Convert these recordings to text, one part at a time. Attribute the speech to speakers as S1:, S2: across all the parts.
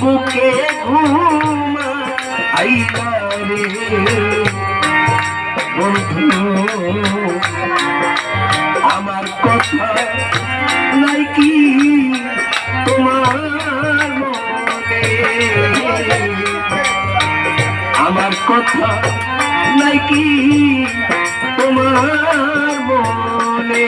S1: বুকে ঘুমা আইলা রে বন্ধু, আমার কথা নাই কি তোমার মনে? আমার কথা নাই কি তোমার মনে?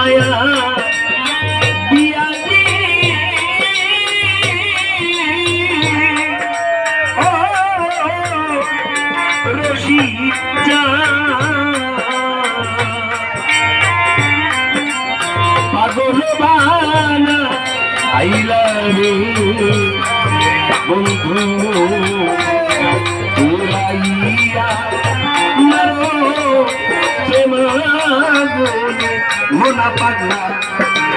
S1: মায়া রশি যা পাগল বানা আইলা রে। বন্ধু তোরাইয়া বলে মোনা পাগলা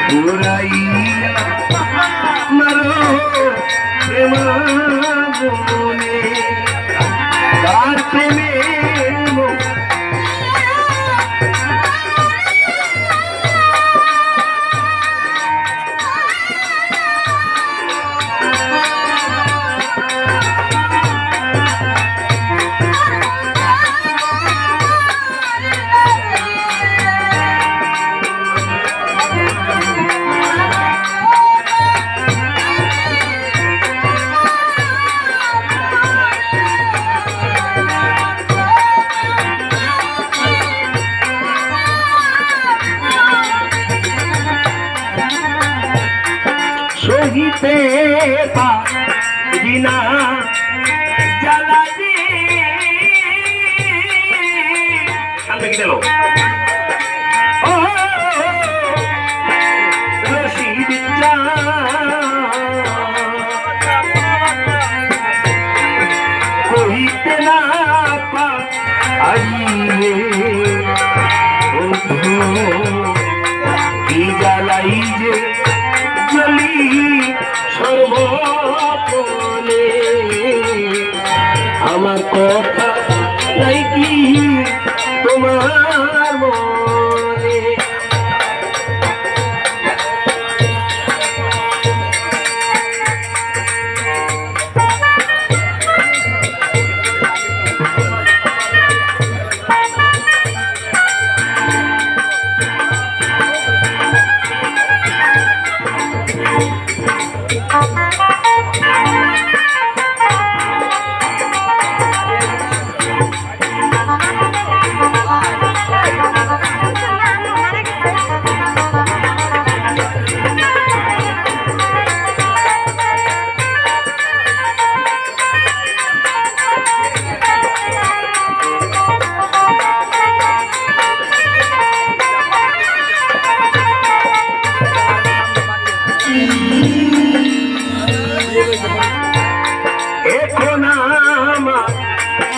S1: তোরাইয়া মারো প্রেমা বলে সহিতে পারি না জ্বালা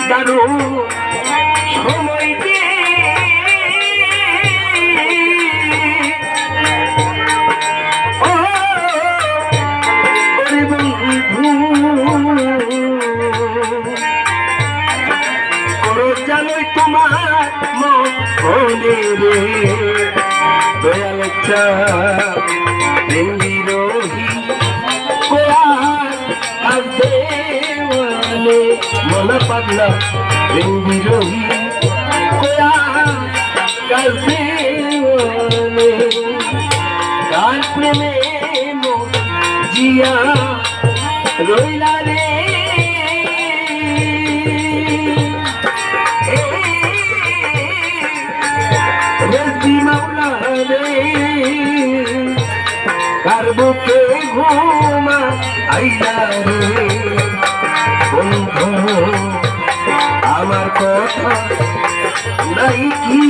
S1: দারুণ সময় দে তোমার মনে রে দয়াল প্রেম বিরোহী কোয়ার মনা পাগল প্রেম বিরোহী আসবে ওয়ালে কার প্রেমে জিয়া রইলা রে। আইলা রে। বন্ধু আমার কথা নাই কি?